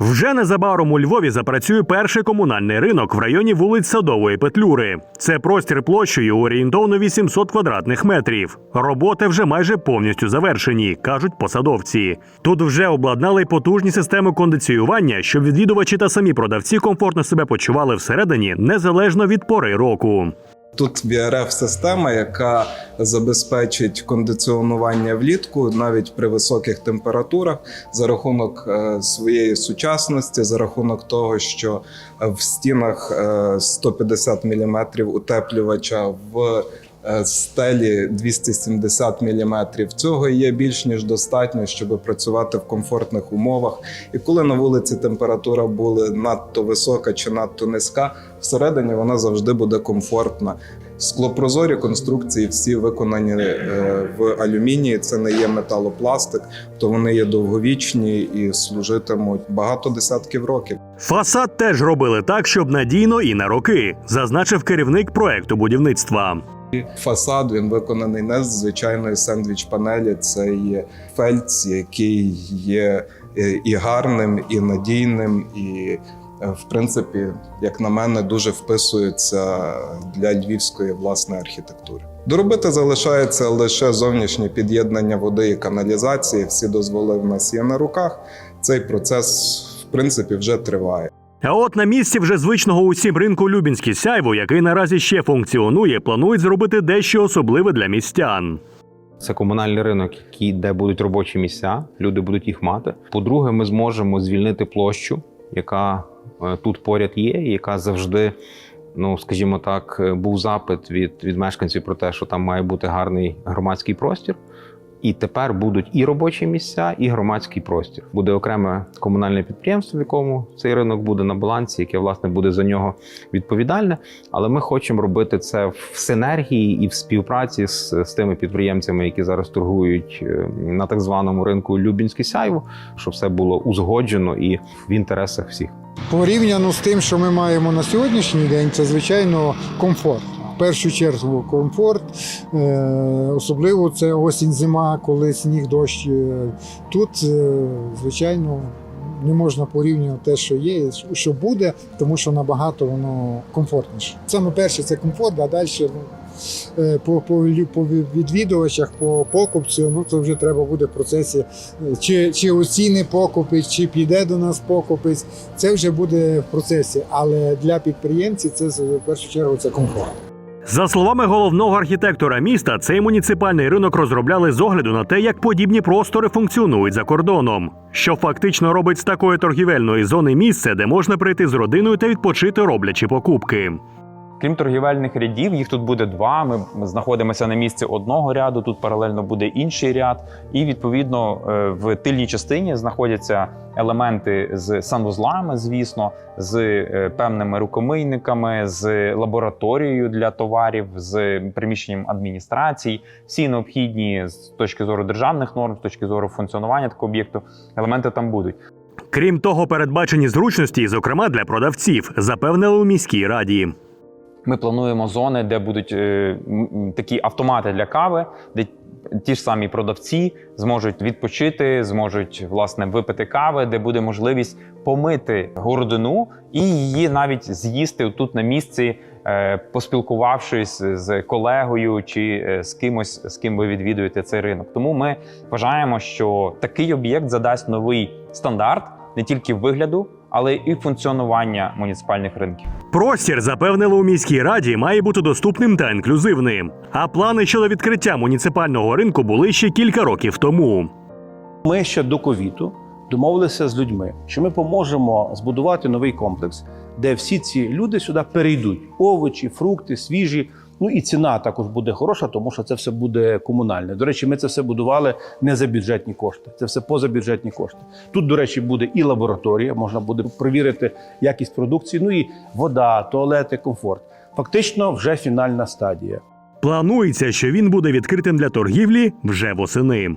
Вже незабаром у Львові запрацює перший комунальний ринок в районі вулиць Садової Петлюри. Це простір площею орієнтовно 800 квадратних метрів. Роботи вже майже повністю завершені, кажуть посадовці. Тут вже обладнали потужні системи кондиціювання, щоб відвідувачі та самі продавці комфортно себе почували всередині незалежно від пори року. Тут VRF-система, яка забезпечить кондиціонування влітку навіть при високих температурах за рахунок е, своєї сучасності, за рахунок того, що е, в стінах е, 150 мм утеплювача в е, стелі 270 мм. Цього є більш ніж достатньо, щоб працювати в комфортних умовах. І коли на вулиці температура буде надто висока чи надто низька, всередині вона завжди буде комфортна. Склопрозорі конструкції всі виконані е, в алюмінії. Це не є металопластик, то вони є довговічні і служитимуть багато десятків років. Фасад теж робили так, щоб надійно і на роки, зазначив керівник проекту будівництва. Фасад він виконаний не з звичайної сендвіч-панелі. Це є фельдс, який є е, і гарним, і надійним, і е, в принципі, як на мене, дуже вписується для львівської власної архітектури. Доробити залишається лише зовнішнє під'єднання води і каналізації. Всі дозволи в нас є на руках. Цей процес, в принципі, вже триває. А от на місці вже звичного усім ринку Любінський сяйво, який наразі ще функціонує, планують зробити дещо особливе для містян. Це комунальний ринок, який, де будуть робочі місця, люди будуть їх мати. По-друге, ми зможемо звільнити площу, яка е, тут поряд є, яка завжди, ну скажімо так, е, був запит від, від мешканців про те, що там має бути гарний громадський простір. І тепер будуть і робочі місця, і громадський простір. Буде окреме комунальне підприємство, в якому цей ринок буде на балансі, яке власне буде за нього відповідальне. Але ми хочемо робити це в синергії і в співпраці з, з тими підприємцями, які зараз торгують е, на так званому ринку Любінське сяйво, щоб все було узгоджено і в інтересах всіх. Порівняно з тим, що ми маємо на сьогоднішній день, це звичайно комфорт. Першу чергу комфорт, е, особливо це осінь, зима, коли сніг, дощ. Е, Тут, е, звичайно, не можна порівнювати те, що є, що буде, тому що набагато воно комфортніше. Саме перше це комфорт, а далі ну, по, по, по відвідувачах, по покупцю, ну це вже треба буде в процесі, чи, чи оціни покупець, чи піде до нас покупець. Це вже буде в процесі. Але для підприємців це в першу чергу це комфорт. За словами головного архітектора міста, цей муніципальний ринок розробляли з огляду на те, як подібні простори функціонують за кордоном, що фактично робить з такої торгівельної зони місце, де можна прийти з родиною та відпочити, роблячи покупки. Крім торгівельних рядів, їх тут буде два. Ми знаходимося на місці одного ряду. Тут паралельно буде інший ряд. І відповідно е, в тильній частині знаходяться елементи з санвузлами, звісно, з е, певними рукомийниками, з лабораторією для товарів, з приміщенням адміністрацій. Всі необхідні з точки зору державних норм, з точки зору функціонування такого об'єкту, елементи там будуть. Крім того, передбачені зручності, зокрема для продавців, запевнили у міській раді. Ми плануємо зони, де будуть е, такі автомати для кави, де ті ж самі продавці зможуть відпочити, зможуть власне випити кави, де буде можливість помити городину і її навіть з'їсти тут на місці, е, поспілкувавшись з колегою чи е, з кимось, з ким ви відвідуєте цей ринок. Тому ми вважаємо, що такий об'єкт задасть новий стандарт не тільки вигляду, але і функціонування муніципальних ринків. Простір запевнили у міській раді, має бути доступним та інклюзивним. А плани щодо відкриття муніципального ринку були ще кілька років тому. Ми ще до ковіду домовилися з людьми, що ми поможемо збудувати новий комплекс, де всі ці люди сюди перейдуть: овочі, фрукти, свіжі. Ну і ціна також буде хороша, тому що це все буде комунальне. До речі, ми це все будували не за бюджетні кошти, це все позабюджетні кошти. Тут, до речі, буде і лабораторія, можна буде перевірити якість продукції. Ну і вода, туалети, комфорт. Фактично, вже фінальна стадія. Планується, що він буде відкритим для торгівлі вже восени.